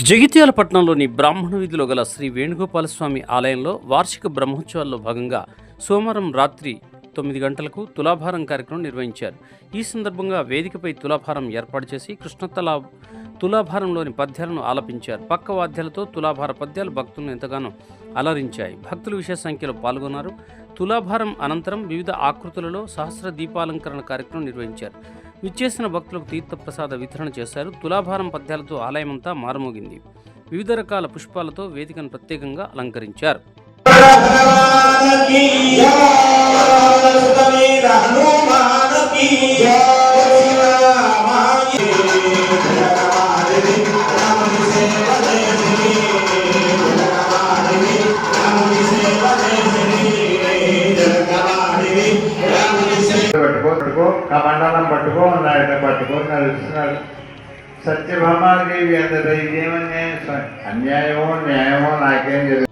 జగిత్యాల పట్టణంలోని బ్రాహ్మణ వీధిలో గల శ్రీ వేణుగోపాలస్వామి ఆలయంలో వార్షిక బ్రహ్మోత్సవాల్లో భాగంగా సోమవారం రాత్రి తొమ్మిది గంటలకు తులాభారం కార్యక్రమం నిర్వహించారు. ఈ సందర్భంగా వేదికపై తులాభారం ఏర్పాటు చేసి కృష్ణతలా తులాభారంలోని పద్యాలను ఆలపించారు. పక్క వాద్యాలతో తులాభార పద్యాలు భక్తులను ఎంతగానో అలరించాయి. భక్తులు విశేష సంఖ్యలో పాల్గొన్నారు. తులాభారం అనంతరం వివిధ ఆకృతులలో సహస్ర దీపాలంకరణ కార్యక్రమం నిర్వహించారు. విచ్చేసిన భక్తులకు తీర్థప్రసాద వితరణ చేశారు. తులాభారం పద్యాలతో ఆలయమంతా మారుమోగింది. వివిధ రకాల పుష్పాలతో వేదికను ప్రత్యేకంగా అలంకరించారు. పెట్టుకో కమండలం పట్టుకో అన్నాడు పట్టుకొని నడుస్తున్నాడు సత్యభామాదేవి అందరూ ఇదేమన్యాయం అన్యాయమో న్యాయమో నాకేం తెలియదు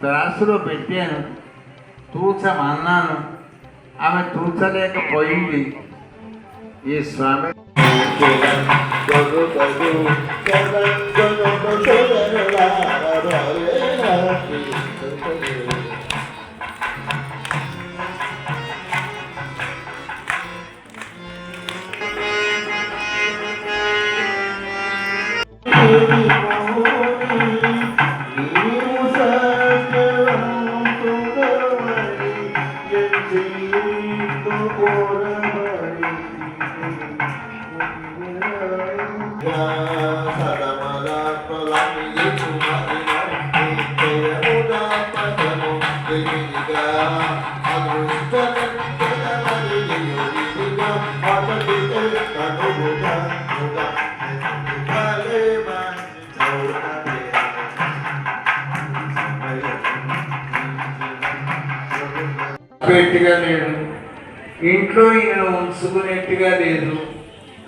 త్రాసులో పెట్టాను తూచమన్నాను ఆమె తూచలేకపోయింది ఈ స్వామి Deep the water. పెట్టిగా లేడు. ఇంట్లో ఈయన ఉంచుకునేట్టుగా లేదు.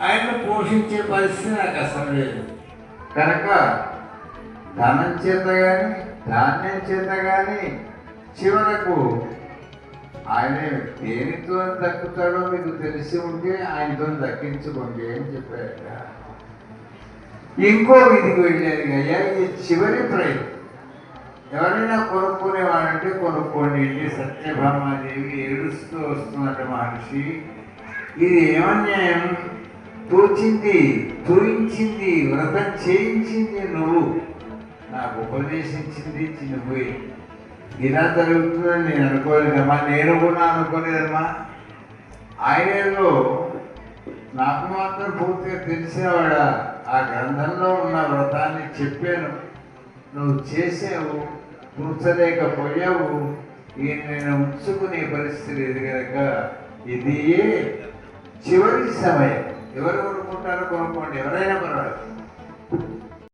ఆయన పోషించే పరిస్థితి నాకు అసలు లేదు. కనుక ధనం చేత కానీ ధాన్యం చేత కానీ చివరకు ఆయన దేనితో దక్కుతాడో మీకు తెలిసి ఉంటే ఆయనతో దక్కించుకోండి అని చెప్పారట. ఇంకో విధికి వెళ్ళాను అయ్యా ఇది చివరి ప్రయత్నం. ఎవరైనా కొనుక్కునేవాడంటే కొనుక్కోండి ఇది సత్యభామాదేవి ఏడుస్తూ వస్తున్నట్ట మహర్షి. ఇది ఏమన్యాయం? తోచింది తూయించింది వ్రతం చేయించింది నువ్వు. నాకు ఉపదేశించింది చిన్నపోయి ఇలా జరుగుతుందని నేను అనుకోలేదమ్మా. నేను కూడా అనుకోలేదమ్మా. ఆయనలో నాకు మాత్రం పూర్తిగా తెలిసేవాడా? ఆ గ్రంథంలో ఉన్న వ్రతాన్ని చెప్పాను. నువ్వు చేసావు. కూర్చలేకపోయావు ఈయన నేను ఉంచుకునే పరిస్థితి లేదు కనుక ఇది చివరి సమయం. ఎవరు కొనుక్కుంటారో కొనుక్కోండి ఎవరైనా పర్వాలేదు.